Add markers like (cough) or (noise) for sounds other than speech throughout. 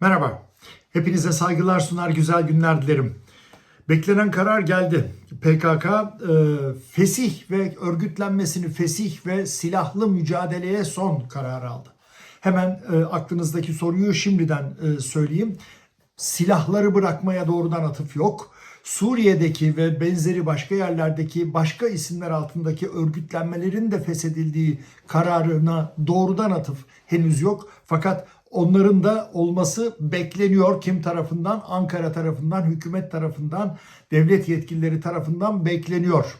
Merhaba. Hepinize saygılar sunar, güzel günler dilerim. Beklenen karar geldi. PKK e, fesih ve örgütlenmesini fesih ve silahlı mücadeleye son kararı aldı. Hemen e, aklınızdaki soruyu şimdiden e, söyleyeyim. Silahları bırakmaya doğrudan atıf yok. Suriye'deki ve benzeri başka yerlerdeki başka isimler altındaki örgütlenmelerin de feshedildiği kararına doğrudan atıf henüz yok. Fakat onların da olması bekleniyor. Kim tarafından? Ankara tarafından, hükümet tarafından, devlet yetkilileri tarafından bekleniyor.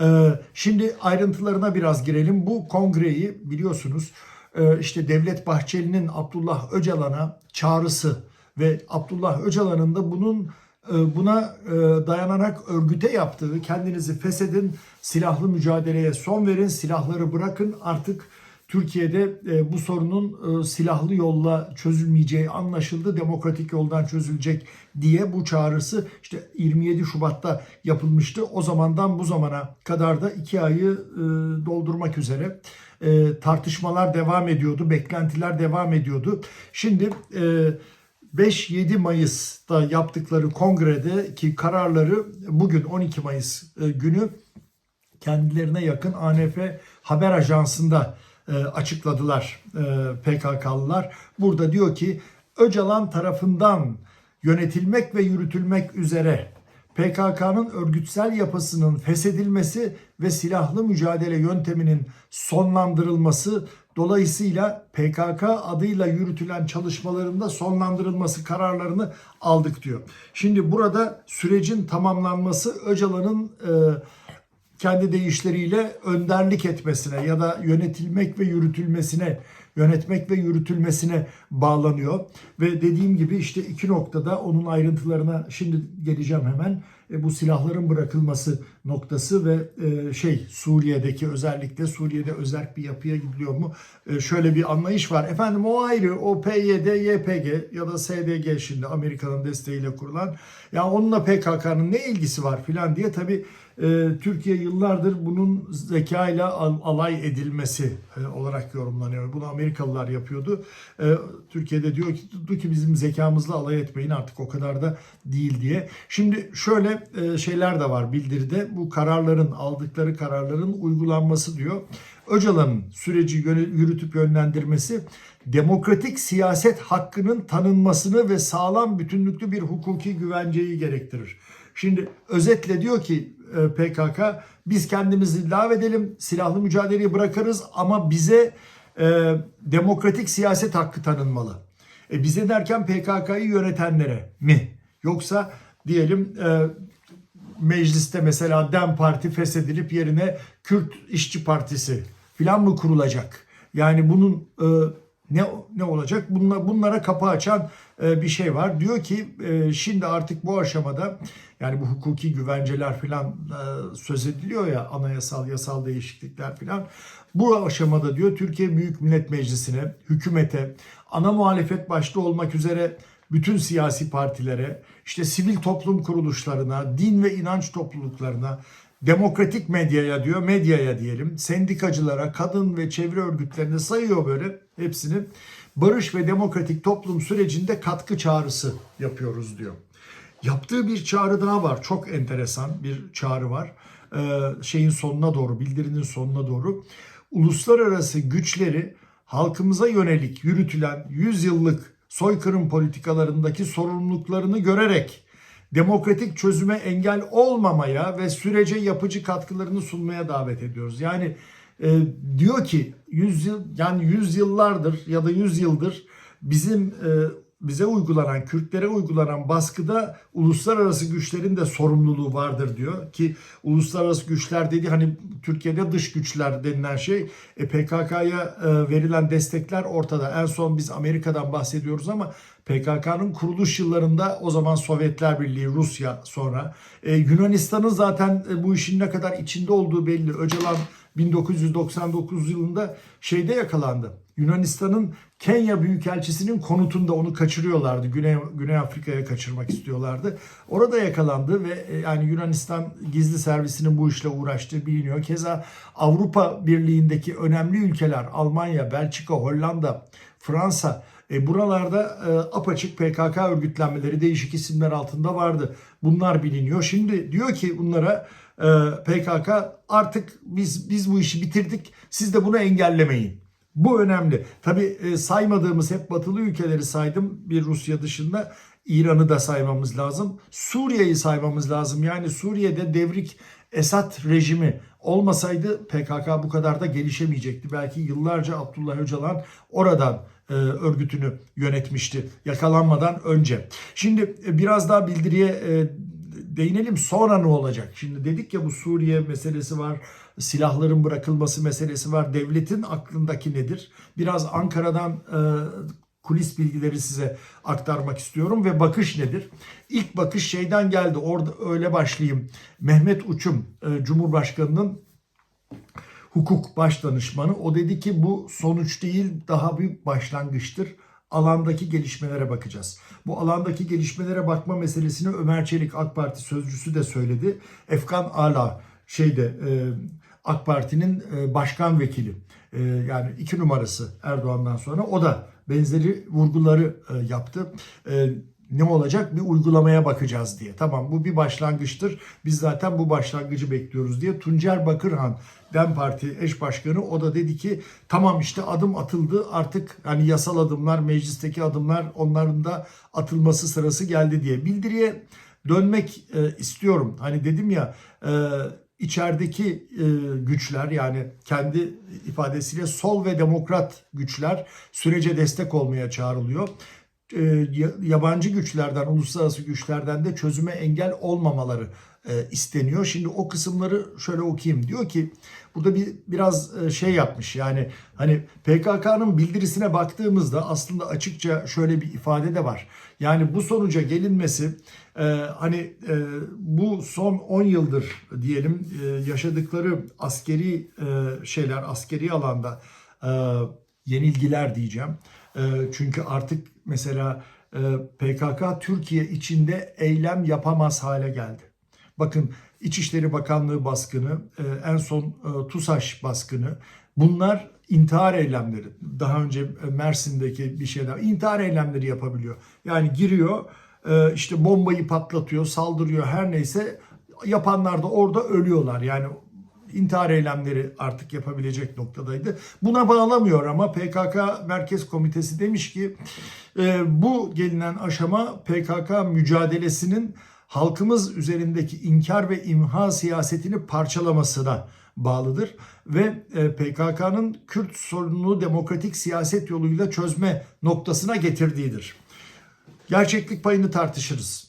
Ee, şimdi ayrıntılarına biraz girelim. Bu kongreyi biliyorsunuz e, işte Devlet Bahçeli'nin Abdullah Öcalan'a çağrısı ve Abdullah Öcalan'ın da bunun e, buna e, dayanarak örgüte yaptığı kendinizi feshedin, silahlı mücadeleye son verin, silahları bırakın artık Türkiye'de e, bu sorunun silahlı yolla çözülmeyeceği anlaşıldı. Demokratik yoldan çözülecek diye bu çağrısı işte 27 Şubat'ta yapılmıştı. O zamandan bu zamana kadar da iki ayı doldurmak üzere tartışmalar devam ediyordu, beklentiler devam ediyordu. Şimdi 5-7 Mayıs'ta yaptıkları kongredeki kararları bugün 12 Mayıs günü kendilerine yakın ANF haber ajansında açıkladılar PKK'lılar. Burada diyor ki Öcalan tarafından yönetilmek ve yürütülmek üzere PKK'nın örgütsel yapısının feshedilmesi ve silahlı mücadele yönteminin sonlandırılması dolayısıyla PKK adıyla yürütülen çalışmalarında sonlandırılması kararlarını aldık diyor. Şimdi burada sürecin tamamlanması Öcalan'ın e, kendi deyişleriyle önderlik etmesine ya da yönetilmek ve yürütülmesine yönetmek ve yürütülmesine bağlanıyor. Ve dediğim gibi işte iki noktada onun ayrıntılarına şimdi geleceğim hemen. E, bu silahların bırakılması noktası ve e, şey Suriye'deki özellikle Suriye'de özerk bir yapıya gidiliyor mu? E, şöyle bir anlayış var. Efendim o ayrı o PYD, YPG ya da SDG şimdi Amerika'nın desteğiyle kurulan. Ya onunla PKK'nın ne ilgisi var filan diye tabii e, Türkiye yıllardır bunun zekayla alay edilmesi olarak yorumlanıyor. Bunu Amerikalılar yapıyordu. Türkiye'de diyor ki, ki bizim zekamızla alay etmeyin artık o kadar da değil diye. Şimdi şöyle şeyler de var bildiride. Bu kararların aldıkları kararların uygulanması diyor. Öcalan'ın süreci yürütüp yönlendirmesi demokratik siyaset hakkının tanınmasını ve sağlam bütünlüklü bir hukuki güvenceyi gerektirir. Şimdi özetle diyor ki e, PKK biz kendimizi edelim, silahlı mücadeleyi bırakırız ama bize e, demokratik siyaset hakkı tanınmalı. E, bize derken PKK'yı yönetenlere mi? Yoksa diyelim e, mecliste mesela DEM Parti feshedilip yerine Kürt İşçi Partisi filan mı kurulacak? Yani bunun e, ne ne olacak? Bunlar, bunlara kapı açan e, bir şey var. Diyor ki e, şimdi artık bu aşamada yani bu hukuki güvenceler filan e, söz ediliyor ya anayasal yasal değişiklikler filan. Bu aşamada diyor Türkiye Büyük Millet Meclisi'ne, hükümete, ana muhalefet başta olmak üzere bütün siyasi partilere, işte sivil toplum kuruluşlarına, din ve inanç topluluklarına, demokratik medyaya diyor, medyaya diyelim, sendikacılara, kadın ve çevre örgütlerine sayıyor böyle hepsini. Barış ve demokratik toplum sürecinde katkı çağrısı yapıyoruz diyor. Yaptığı bir çağrı daha var. Çok enteresan bir çağrı var. Ee, şeyin sonuna doğru, bildirinin sonuna doğru. Uluslararası güçleri halkımıza yönelik yürütülen 100 yıllık soykırım politikalarındaki sorumluluklarını görerek demokratik çözüme engel olmamaya ve sürece yapıcı katkılarını sunmaya davet ediyoruz. Yani e, diyor ki 100 yıl yani 100 yıllardır ya da 100 yıldır bizim e, bize uygulanan, Kürtlere uygulanan baskıda uluslararası güçlerin de sorumluluğu vardır diyor. Ki uluslararası güçler dedi hani Türkiye'de dış güçler denilen şey e, PKK'ya e, verilen destekler ortada. En son biz Amerika'dan bahsediyoruz ama PKK'nın kuruluş yıllarında o zaman Sovyetler Birliği, Rusya sonra e, Yunanistan'ın zaten e, bu işin ne kadar içinde olduğu belli. Öcalan 1999 yılında şeyde yakalandı. Yunanistan'ın Kenya Büyükelçisi'nin konutunda onu kaçırıyorlardı. Güney, Güney Afrika'ya kaçırmak istiyorlardı. Orada yakalandı ve e, yani Yunanistan gizli servisinin bu işle uğraştığı biliniyor. Keza Avrupa Birliği'ndeki önemli ülkeler Almanya, Belçika, Hollanda, Fransa E, buralarda e, apaçık PKK örgütlenmeleri değişik isimler altında vardı. Bunlar biliniyor. Şimdi diyor ki bunlara e, PKK artık biz biz bu işi bitirdik. Siz de bunu engellemeyin. Bu önemli. Tabii e, saymadığımız hep batılı ülkeleri saydım bir Rusya dışında. İran'ı da saymamız lazım. Suriye'yi saymamız lazım. Yani Suriye'de devrik Esad rejimi olmasaydı PKK bu kadar da gelişemeyecekti. Belki yıllarca Abdullah Öcalan oradan e, örgütünü yönetmişti yakalanmadan önce. Şimdi e, biraz daha bildiriye değinelim sonra ne olacak? Şimdi dedik ya bu Suriye meselesi var, silahların bırakılması meselesi var. Devletin aklındaki nedir? Biraz Ankara'dan e, kulis bilgileri size aktarmak istiyorum ve bakış nedir? İlk bakış şeyden geldi. Orada öyle başlayayım. Mehmet Uçum e, Cumhurbaşkanının hukuk baş danışmanı. O dedi ki bu sonuç değil daha bir başlangıçtır. Alandaki gelişmelere bakacağız. Bu alandaki gelişmelere bakma meselesini Ömer Çelik AK Parti sözcüsü de söyledi. Efkan Ala şeyde e, AK Parti'nin e, başkan vekili e, yani iki numarası Erdoğan'dan sonra o da benzeri vurguları e, yaptı. Ne olacak bir uygulamaya bakacağız diye. Tamam bu bir başlangıçtır. Biz zaten bu başlangıcı bekliyoruz diye. Tuncer Bakırhan DEM Parti eş başkanı o da dedi ki tamam işte adım atıldı artık hani yasal adımlar meclisteki adımlar onların da atılması sırası geldi diye. Bildiriye dönmek istiyorum. Hani dedim ya e, içerideki e, güçler yani kendi ifadesiyle sol ve demokrat güçler sürece destek olmaya çağrılıyor. E, ya- yabancı güçlerden, uluslararası güçlerden de çözüme engel olmamaları e, isteniyor. Şimdi o kısımları şöyle okuyayım. Diyor ki burada bir biraz e, şey yapmış. Yani hani PKK'nın bildirisine baktığımızda aslında açıkça şöyle bir ifade de var. Yani bu sonuca gelinmesi e, hani e, bu son 10 yıldır diyelim yaşadıkları askeri şeyler askeri alanda yenilgiler diyeceğim. Çünkü artık mesela PKK Türkiye içinde eylem yapamaz hale geldi. Bakın İçişleri Bakanlığı baskını, e, en son e, TUSAŞ baskını bunlar intihar eylemleri. Daha önce e, Mersin'deki bir şeyler intihar eylemleri yapabiliyor. Yani giriyor işte bombayı patlatıyor, saldırıyor her neyse yapanlar da orada ölüyorlar. Yani intihar eylemleri artık yapabilecek noktadaydı. Buna bağlamıyor ama PKK Merkez Komitesi demiş ki bu gelinen aşama PKK mücadelesinin halkımız üzerindeki inkar ve imha siyasetini parçalamasına bağlıdır ve e, PKK'nın Kürt sorununu demokratik siyaset yoluyla çözme noktasına getirdiğidir. Gerçeklik payını tartışırız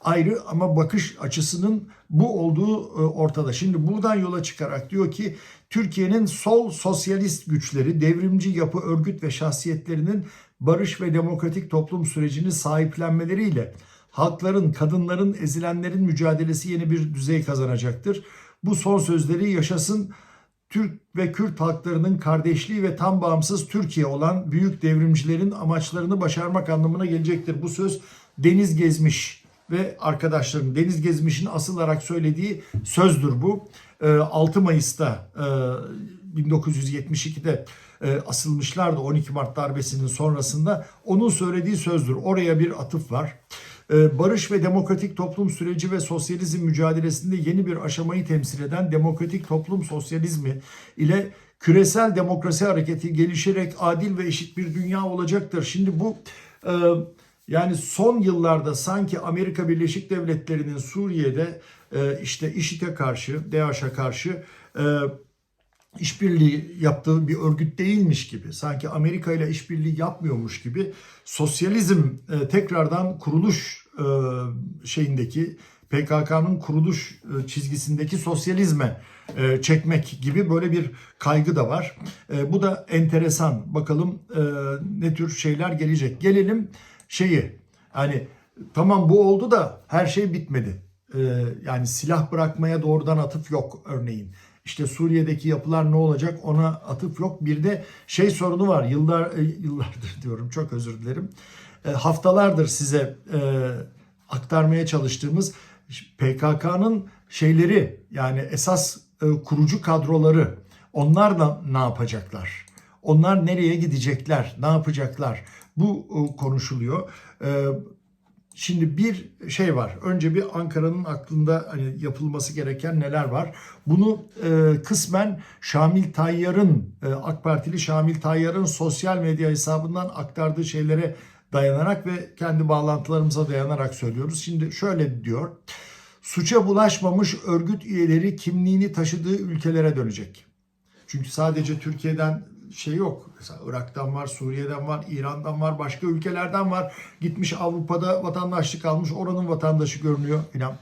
ayrı ama bakış açısının bu olduğu e, ortada. Şimdi buradan yola çıkarak diyor ki Türkiye'nin sol sosyalist güçleri, devrimci yapı, örgüt ve şahsiyetlerinin barış ve demokratik toplum sürecini sahiplenmeleriyle halkların, kadınların, ezilenlerin mücadelesi yeni bir düzey kazanacaktır. Bu son sözleri yaşasın Türk ve Kürt halklarının kardeşliği ve tam bağımsız Türkiye olan büyük devrimcilerin amaçlarını başarmak anlamına gelecektir. Bu söz Deniz Gezmiş ve arkadaşlarım Deniz Gezmiş'in asıl olarak söylediği sözdür bu. Ee, 6 Mayıs'ta e, 1972'de e, asılmışlardı 12 Mart darbesinin sonrasında. Onun söylediği sözdür. Oraya bir atıf var. Ee, Barış ve demokratik toplum süreci ve sosyalizm mücadelesinde yeni bir aşamayı temsil eden demokratik toplum sosyalizmi ile küresel demokrasi hareketi gelişerek adil ve eşit bir dünya olacaktır. Şimdi bu e, yani son yıllarda sanki Amerika Birleşik Devletleri'nin Suriye'de e, işte IŞİD'e karşı, DAEŞ'e karşı e, işbirliği yaptığı bir örgüt değilmiş gibi, sanki Amerika ile işbirliği yapmıyormuş gibi sosyalizm tekrardan kuruluş şeyindeki PKK'nın kuruluş e, çizgisindeki sosyalizme e, çekmek gibi böyle bir kaygı da var. E, bu da enteresan. Bakalım e, ne tür şeyler gelecek. Gelelim şeyi. Hani tamam bu oldu da her şey bitmedi. E, yani silah bırakmaya doğrudan atıf yok örneğin. İşte Suriye'deki yapılar ne olacak ona atıf yok. Bir de şey sorunu var. Yıllar e, yıllardır (laughs) diyorum çok özür dilerim. E, haftalardır size e, aktarmaya çalıştığımız PKK'nın şeyleri yani esas e, kurucu kadroları onlar da ne yapacaklar? Onlar nereye gidecekler? Ne yapacaklar? Bu konuşuluyor. Şimdi bir şey var. Önce bir Ankara'nın aklında hani yapılması gereken neler var? Bunu e, kısmen Şamil Tayyar'ın e, AK Partili Şamil Tayyar'ın sosyal medya hesabından aktardığı şeylere dayanarak ve kendi bağlantılarımıza dayanarak söylüyoruz. Şimdi şöyle diyor. Suça bulaşmamış örgüt üyeleri kimliğini taşıdığı ülkelere dönecek. Çünkü sadece Türkiye'den şey yok. Mesela Irak'tan var, Suriye'den var, İran'dan var, başka ülkelerden var. Gitmiş Avrupa'da vatandaşlık almış, oranın vatandaşı görünüyor filan.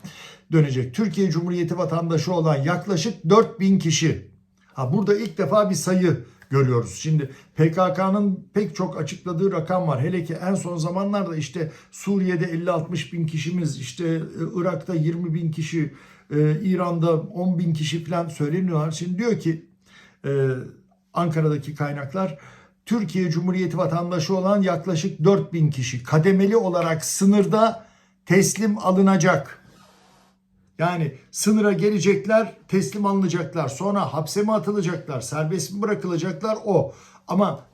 Dönecek. Türkiye Cumhuriyeti vatandaşı olan yaklaşık 4000 kişi. Ha burada ilk defa bir sayı görüyoruz. Şimdi PKK'nın pek çok açıkladığı rakam var. Hele ki en son zamanlarda işte Suriye'de 50-60 bin kişimiz, işte e, Irak'ta 20 bin kişi, e, İran'da 10 bin kişi falan söyleniyorlar. Şimdi diyor ki e, Ankara'daki kaynaklar Türkiye Cumhuriyeti vatandaşı olan yaklaşık 4 bin kişi kademeli olarak sınırda teslim alınacak. Yani sınıra gelecekler, teslim alınacaklar. Sonra hapse mi atılacaklar, serbest mi bırakılacaklar o. Ama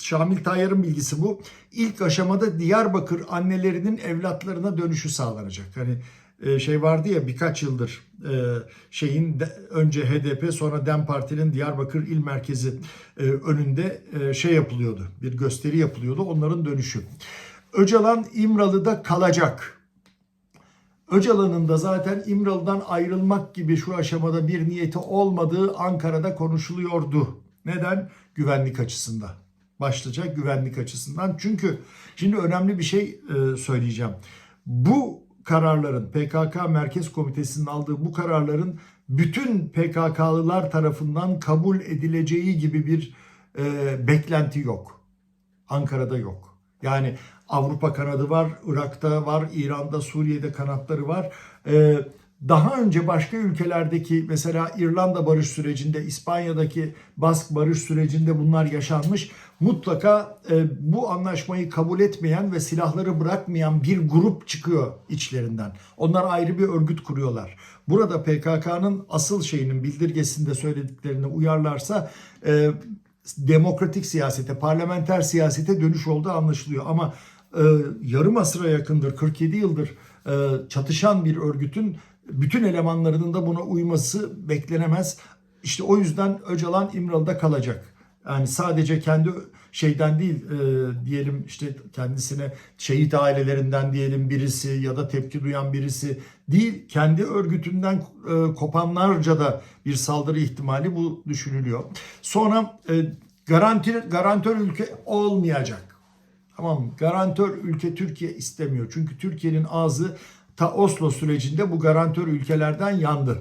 Şamil Tayyar'ın bilgisi bu. İlk aşamada Diyarbakır annelerinin evlatlarına dönüşü sağlanacak. Hani e, şey vardı ya birkaç yıldır e, şeyin önce HDP sonra DEM Parti'nin Diyarbakır İl Merkezi e, önünde şey yapılıyordu. Bir gösteri yapılıyordu. Onların dönüşü. Öcalan İmralı'da kalacak. Öcalan'ın da zaten İmralı'dan ayrılmak gibi şu aşamada bir niyeti olmadığı Ankara'da konuşuluyordu. Neden? Güvenlik açısından. Başlıca güvenlik açısından. Çünkü şimdi önemli bir şey söyleyeceğim. Bu kararların PKK Merkez Komitesi'nin aldığı bu kararların bütün PKK'lılar tarafından kabul edileceği gibi bir e, beklenti yok. Ankara'da yok. Yani Avrupa kanadı var, Irak'ta var, İran'da, Suriye'de kanatları var. E, daha önce başka ülkelerdeki mesela İrlanda barış sürecinde, İspanya'daki Bask barış sürecinde bunlar yaşanmış. Mutlaka e, bu anlaşmayı kabul etmeyen ve silahları bırakmayan bir grup çıkıyor içlerinden. Onlar ayrı bir örgüt kuruyorlar. Burada PKK'nın asıl şeyinin bildirgesinde söylediklerine uyarlarsa e, demokratik siyasete, parlamenter siyasete dönüş olduğu anlaşılıyor. Ama e, yarım asıra yakındır, 47 yıldır e, çatışan bir örgütün bütün elemanlarının da buna uyması beklenemez. İşte o yüzden Öcalan İmralı'da kalacak. Yani sadece kendi şeyden değil e, diyelim işte kendisine şehit ailelerinden diyelim birisi ya da tepki duyan birisi değil kendi örgütünden e, kopanlarca da bir saldırı ihtimali bu düşünülüyor. Sonra e, garanti garantör ülke olmayacak. Tamam mı? Garantör ülke Türkiye istemiyor. Çünkü Türkiye'nin ağzı ta Oslo sürecinde bu garantör ülkelerden yandı.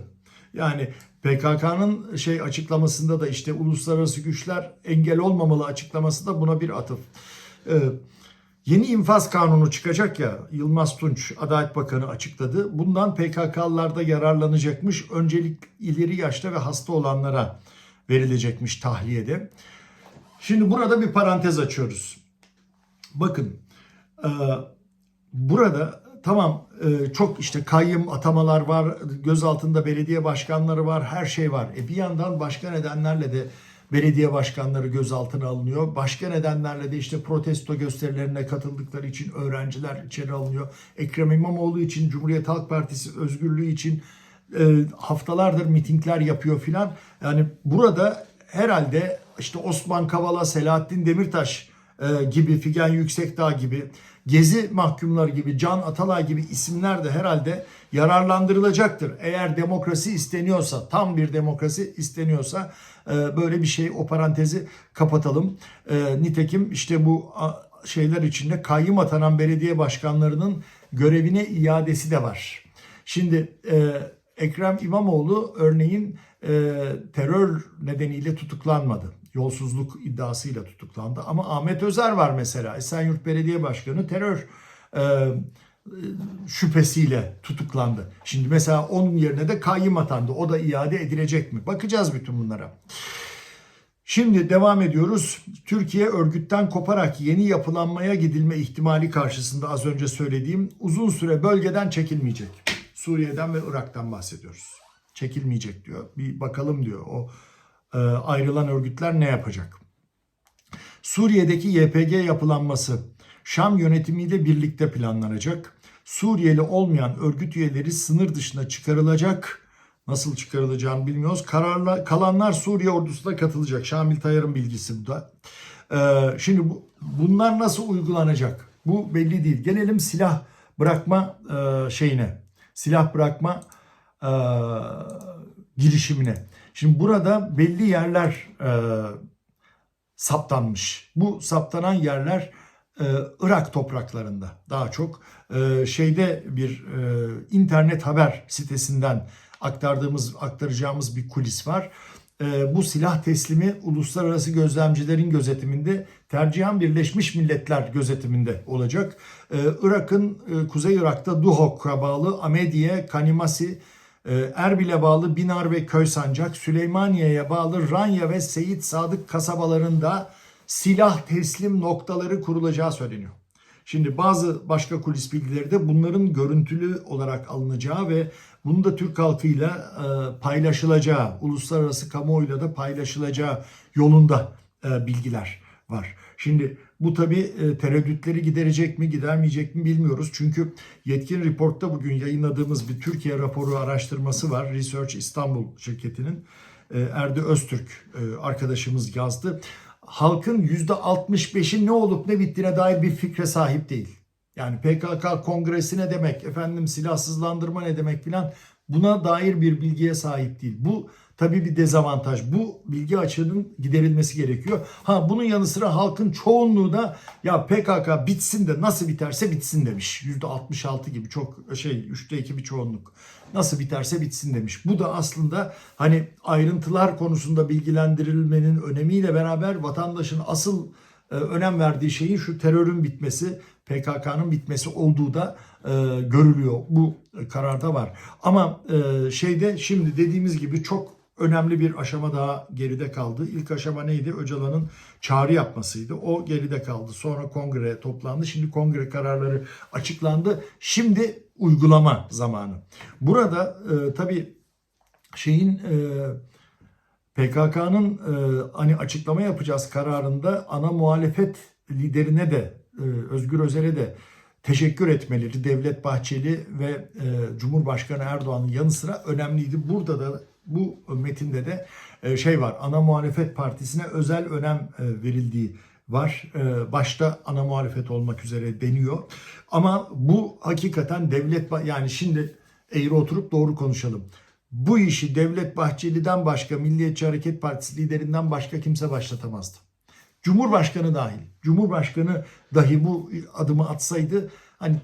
Yani PKK'nın şey açıklamasında da işte uluslararası güçler engel olmamalı açıklaması da buna bir atıf. Ee, yeni infaz kanunu çıkacak ya Yılmaz Tunç Adalet Bakanı açıkladı. Bundan PKK'lılar da yararlanacakmış. Öncelik ileri yaşta ve hasta olanlara verilecekmiş tahliyede. Şimdi burada bir parantez açıyoruz. Bakın e, burada tamam e, çok işte kayyım atamalar var, göz altında belediye başkanları var, her şey var. E bir yandan başka nedenlerle de belediye başkanları gözaltına alınıyor. Başka nedenlerle de işte protesto gösterilerine katıldıkları için öğrenciler içeri alınıyor. Ekrem İmamoğlu için, Cumhuriyet Halk Partisi özgürlüğü için e, haftalardır mitingler yapıyor filan. Yani burada herhalde işte Osman Kavala, Selahattin Demirtaş e, gibi, Figen Yüksekdağ gibi, Gezi mahkumları gibi, Can Atalay gibi isimler de herhalde yararlandırılacaktır. Eğer demokrasi isteniyorsa, tam bir demokrasi isteniyorsa e, böyle bir şey, o parantezi kapatalım. E, nitekim işte bu şeyler içinde kayyım atanan belediye başkanlarının görevine iadesi de var. Şimdi Ekrem İmamoğlu örneğin terör nedeniyle tutuklanmadı yolsuzluk iddiasıyla tutuklandı. Ama Ahmet Özer var mesela. Esenyurt Belediye Başkanı terör e, şüphesiyle tutuklandı. Şimdi mesela onun yerine de kayyım atandı. O da iade edilecek mi? Bakacağız bütün bunlara. Şimdi devam ediyoruz. Türkiye örgütten koparak yeni yapılanmaya gidilme ihtimali karşısında az önce söylediğim uzun süre bölgeden çekilmeyecek. Suriye'den ve Irak'tan bahsediyoruz. Çekilmeyecek diyor. Bir bakalım diyor. O e, ayrılan örgütler ne yapacak? Suriye'deki YPG yapılanması Şam yönetimiyle birlikte planlanacak. Suriyeli olmayan örgüt üyeleri sınır dışına çıkarılacak. Nasıl çıkarılacağını bilmiyoruz. Kararla, kalanlar Suriye ordusuna katılacak. Şamil Tayar'ın bilgisi bu da. Ee, şimdi bu, bunlar nasıl uygulanacak? Bu belli değil. Gelelim silah bırakma e, şeyine. Silah bırakma e, girişimine. Şimdi burada belli yerler e, saptanmış. Bu saptanan yerler e, Irak topraklarında daha çok. E, şeyde bir e, internet haber sitesinden aktardığımız aktaracağımız bir kulis var. E, bu silah teslimi uluslararası gözlemcilerin gözetiminde tercihen Birleşmiş Milletler gözetiminde olacak. E, Irak'ın e, Kuzey Irak'ta Duhok'a bağlı Amediye, Kanimasi, e, Erbil'e bağlı Binar ve Köysancak, Süleymaniye'ye bağlı Ranya ve Seyit Sadık kasabalarında silah teslim noktaları kurulacağı söyleniyor. Şimdi bazı başka kulis bilgileri de bunların görüntülü olarak alınacağı ve bunu da Türk halkıyla e, paylaşılacağı, uluslararası kamuoyuyla da paylaşılacağı yolunda e, bilgiler var. Şimdi bu tabi e, tereddütleri giderecek mi gidermeyecek mi bilmiyoruz. Çünkü Yetkin Report'ta bugün yayınladığımız bir Türkiye raporu araştırması var. Research İstanbul şirketinin Erdi Öztürk arkadaşımız yazdı. Halkın %65'i ne olup ne bittiğine dair bir fikre sahip değil. Yani PKK kongresi ne demek, efendim silahsızlandırma ne demek filan buna dair bir bilgiye sahip değil. Bu tabii bir dezavantaj. Bu bilgi açığının giderilmesi gerekiyor. Ha bunun yanı sıra halkın çoğunluğu da ya PKK bitsin de nasıl biterse bitsin demiş. %66 gibi çok şey 3'te 2 bir çoğunluk. Nasıl biterse bitsin demiş. Bu da aslında hani ayrıntılar konusunda bilgilendirilmenin önemiyle beraber vatandaşın asıl e, önem verdiği şeyin şu terörün bitmesi, PKK'nın bitmesi olduğu da e, görülüyor. Bu kararda var. Ama e, şeyde şimdi dediğimiz gibi çok önemli bir aşama daha geride kaldı. İlk aşama neydi? Öcalan'ın çağrı yapmasıydı. O geride kaldı. Sonra kongre toplandı. Şimdi kongre kararları açıklandı. Şimdi uygulama zamanı. Burada e, tabii şeyin e, PKK'nın e, hani açıklama yapacağız kararında ana muhalefet liderine de Özgür Özel'e de teşekkür etmeleri Devlet Bahçeli ve e, Cumhurbaşkanı Erdoğan'ın yanı sıra önemliydi. Burada da bu metinde de e, şey var. Ana muhalefet partisine özel önem e, verildiği var. Başta ana muhalefet olmak üzere deniyor. Ama bu hakikaten devlet yani şimdi eğri oturup doğru konuşalım. Bu işi Devlet Bahçeli'den başka Milliyetçi Hareket Partisi liderinden başka kimse başlatamazdı. Cumhurbaşkanı dahil. Cumhurbaşkanı dahi bu adımı atsaydı hani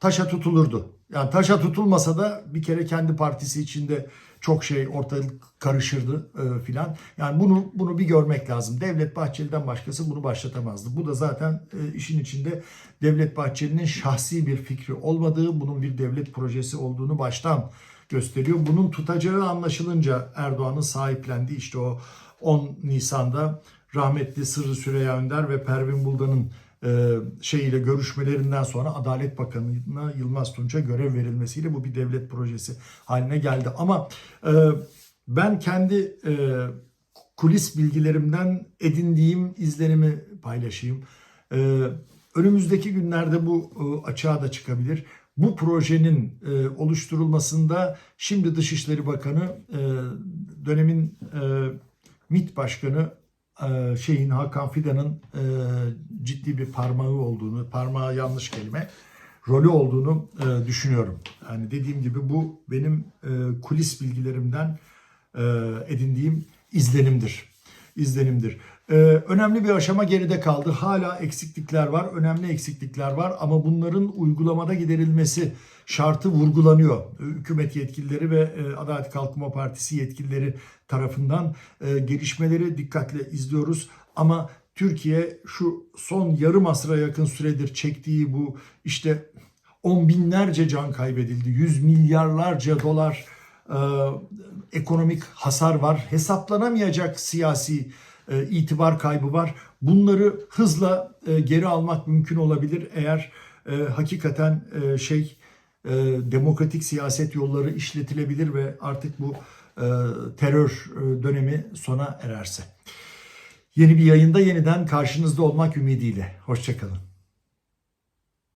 taşa tutulurdu. Yani taşa tutulmasa da bir kere kendi partisi içinde çok şey ortalık karışırdı e, filan. Yani bunu bunu bir görmek lazım. Devlet Bahçeli'den başkası bunu başlatamazdı. Bu da zaten e, işin içinde Devlet Bahçeli'nin şahsi bir fikri olmadığı, bunun bir devlet projesi olduğunu baştan gösteriyor. Bunun tutacağı anlaşılınca Erdoğan'ın sahiplendiği işte o 10 Nisan'da rahmetli Sırrı Süreyya Önder ve Pervin Buldan'ın e, şeyiyle görüşmelerinden sonra Adalet Bakanı'na Yılmaz Tunç'a görev verilmesiyle bu bir devlet projesi haline geldi. Ama e, ben kendi e, kulis bilgilerimden edindiğim izlenimi paylaşayım. Önümüzdeki günlerde bu açığa da çıkabilir. Bu projenin oluşturulmasında şimdi Dışişleri Bakanı dönemin MİT Başkanı şeyin Hakan Fidan'ın e, ciddi bir parmağı olduğunu, parmağı yanlış kelime, rolü olduğunu e, düşünüyorum. Yani dediğim gibi bu benim e, kulis bilgilerimden e, edindiğim izlenimdir. İzlenimdir. Önemli bir aşama geride kaldı. Hala eksiklikler var, önemli eksiklikler var ama bunların uygulamada giderilmesi şartı vurgulanıyor. Hükümet yetkilileri ve e, Adalet Kalkınma Partisi yetkilileri tarafından e, gelişmeleri dikkatle izliyoruz. Ama Türkiye şu son yarım asra yakın süredir çektiği bu işte on binlerce can kaybedildi, yüz milyarlarca dolar e, ekonomik hasar var, hesaplanamayacak siyasi e, itibar kaybı var. Bunları hızla e, geri almak mümkün olabilir eğer e, hakikaten e, şey e, demokratik siyaset yolları işletilebilir ve artık bu e, terör e, dönemi sona ererse. Yeni bir yayında yeniden karşınızda olmak ümidiyle. Hoşçakalın.